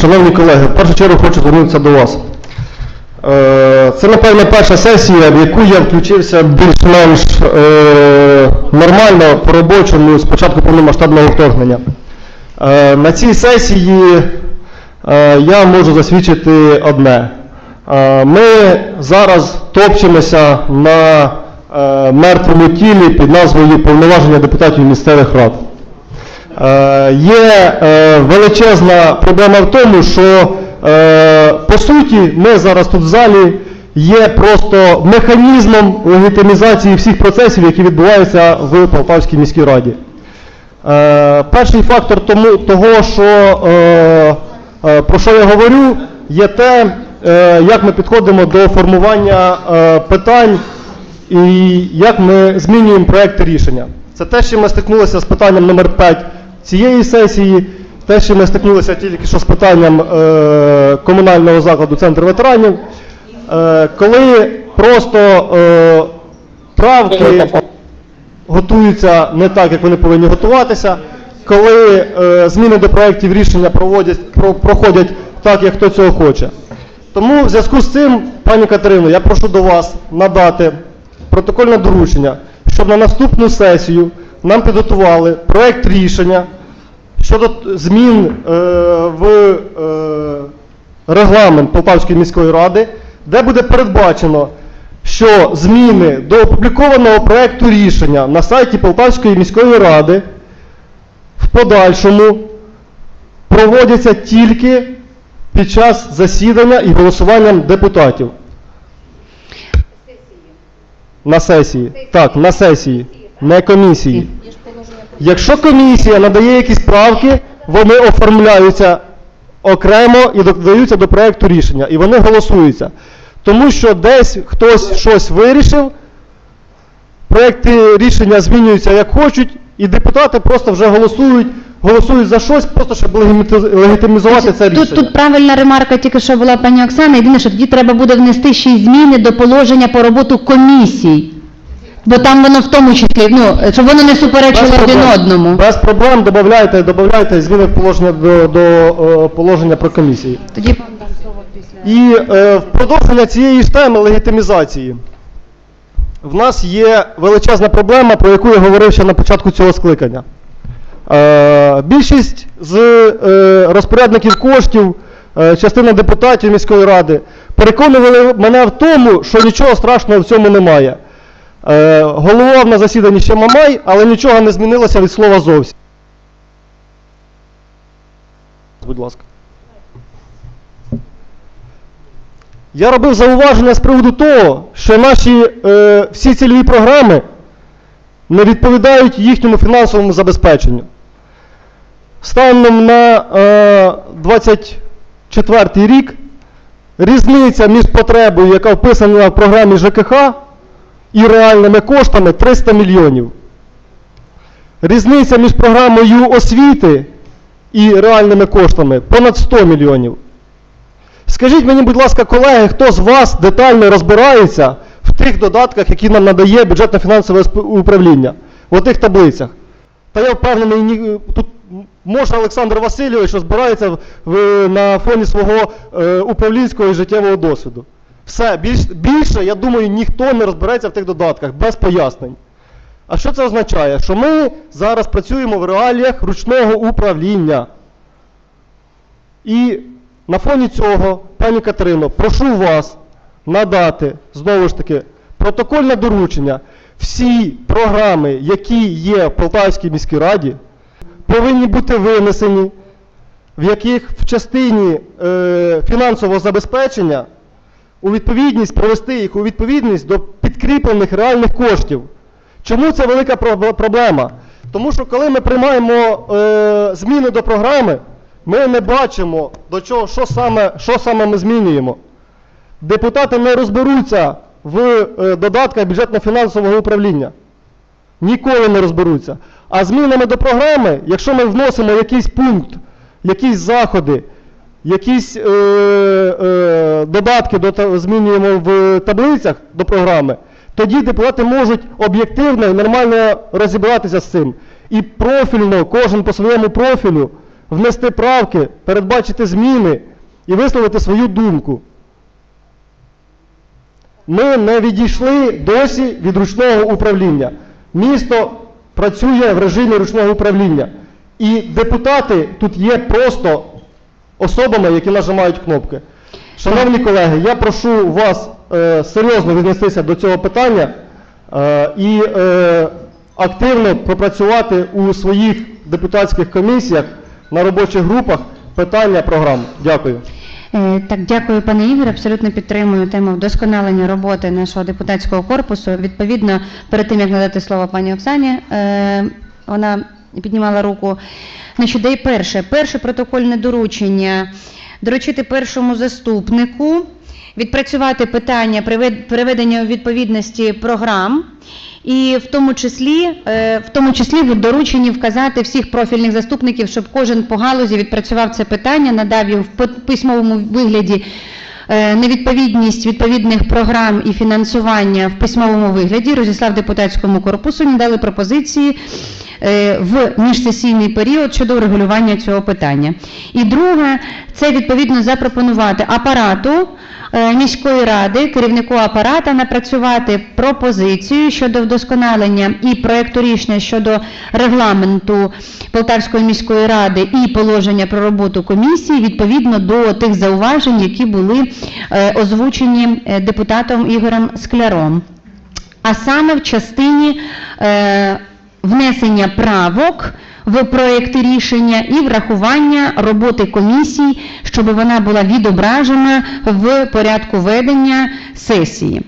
Шановні колеги, в першу чергу хочу звернутися до вас. Е, Це, напевно, перша сесія, в яку я включився більш-менш е, нормально по-робочому з початку повномасштабного вторгнення. Е, На цій сесії я можу засвідчити одне. Ми зараз топчемося на мертвому тілі під назвою повноваження депутатів місцевих рад. Е, Є е, величезна проблема в тому, що е, по суті ми зараз тут в залі є просто механізмом легітимізації всіх процесів, які відбуваються в Полтавській міській раді. Перший фактор тому, того, що, про що я говорю, є те, як ми підходимо до формування питань і як ми змінюємо проекти рішення. Це те, що ми стикнулися з питанням номер 5 цієї сесії, те, що ми стикнулися тільки що з питанням е, комунального закладу Центр ветеранів, е, коли просто е, правки готуються не так, як вони повинні готуватися, коли е, зміни до проєктів рішення проводять, про, проходять так, як хто цього хоче. Тому в зв'язку з цим, пані Катерино, я прошу до вас надати протокольне доручення, щоб на наступну сесію нам підготували проєкт рішення щодо змін е, в е, регламент Полтавської міської ради, де буде передбачено, що зміни до опублікованого проєкту рішення на сайті Полтавської міської ради в подальшому проводяться тільки під час засідання і голосуванням депутатів. На сесії. Так, на сесії, не комісії. Якщо комісія надає якісь правки, вони оформляються окремо і додаються до проекту рішення, і вони голосуються. Тому що десь хтось щось вирішив, проекти рішення змінюються як хочуть, і депутати просто вже голосують, голосують за щось, просто щоб легітимізувати це Тут, рішення. тут правильна ремарка тільки що була пані Оксана. Єдине, що тоді треба буде внести ще й зміни до положення по роботу комісій. Бо там воно в тому числі, ну, щоб воно не суперечило Без один проблем. одному. Без проблем додавайте, додавайте зміни в положення до, до е, положення про комісії. Тоді І е, в продовження цієї ж теми легітимізації. В нас є величезна проблема, про яку я говорив ще на початку цього скликання. Е, більшість з е, розпорядників коштів, е, частина депутатів міської ради переконували мене в тому, що нічого страшного в цьому немає. Е, головував на засіданні ще Мамай, але нічого не змінилося від слова зовсім. Будь ласка. Я робив зауваження з приводу того, що наші е, всі цільові програми не відповідають їхньому фінансовому забезпеченню. Станом на е, 24 рік різниця між потребою, яка вписана в програмі ЖКХ, і реальними коштами 300 мільйонів. Різниця між програмою освіти і реальними коштами понад 100 мільйонів. Скажіть мені, будь ласка, колеги, хто з вас детально розбирається в тих додатках, які нам надає бюджетно-фінансове управління, в тих таблицях? Та я впевнений, тут може Олександр Васильович розбирається на фоні свого е, управлінського і життєвого досвіду. Все, більш, більше, я думаю, ніхто не розбереться в тих додатках, без пояснень. А що це означає? Що ми зараз працюємо в реаліях ручного управління. І на фоні цього, пані Катерино, прошу вас надати, знову ж таки, протокольне доручення. Всі програми, які є в Полтавській міській раді, повинні бути винесені, в яких в частині е, фінансового забезпечення у відповідність, привести їх у відповідність до підкріплених реальних коштів. Чому це велика проблема? Тому що коли ми приймаємо е, зміни до програми, ми не бачимо, до чого, що, саме, що саме ми змінюємо. Депутати не розберуться в е, додатках бюджетно-фінансового управління. Ніколи не розберуться. А змінами до програми, якщо ми вносимо якийсь пункт, якісь заходи, якісь е, е, додатки до, змінюємо в таблицях до програми, тоді депутати можуть об'єктивно і нормально розібратися з цим. І профільно, кожен по своєму профілю внести правки, передбачити зміни і висловити свою думку. Ми не відійшли досі від ручного управління. Місто працює в режимі ручного управління. І депутати тут є просто особами, які нажимають кнопки. Шановні колеги, я прошу вас е, серйозно віднестися до цього питання е, і е, активно пропрацювати у своїх депутатських комісіях на робочих групах питання програм. Дякую. Е, Так, дякую, пане Ігоре. Абсолютно підтримую тему вдосконалення роботи нашого депутатського корпусу. Відповідно, перед тим як надати слово пані Оксані, е, вона піднімала руку. Значить, де перше, перше протокольне доручення доручити першому заступнику відпрацювати питання приведення у відповідності програм. І в тому числі, е, в тому числі в дорученні вказати всіх профільних заступників, щоб кожен по галузі відпрацював це питання, надав їм в письмовому вигляді е, невідповідність відповідних програм і фінансування в письмовому вигляді, розіслав депутатському корпусу, надали пропозиції в міжсесійний період щодо врегулювання цього питання. І друге, це відповідно запропонувати апарату е, міської ради, керівнику апарата напрацювати пропозицію щодо вдосконалення і проекту рішення щодо регламенту Полтавської міської ради і положення про роботу комісії відповідно до тих зауважень, які були е, озвучені е, депутатом Ігорем Скляром. А саме в частині е, внесення правок в проєкти рішення і врахування роботи комісії, щоб вона була відображена в порядку ведення сесії.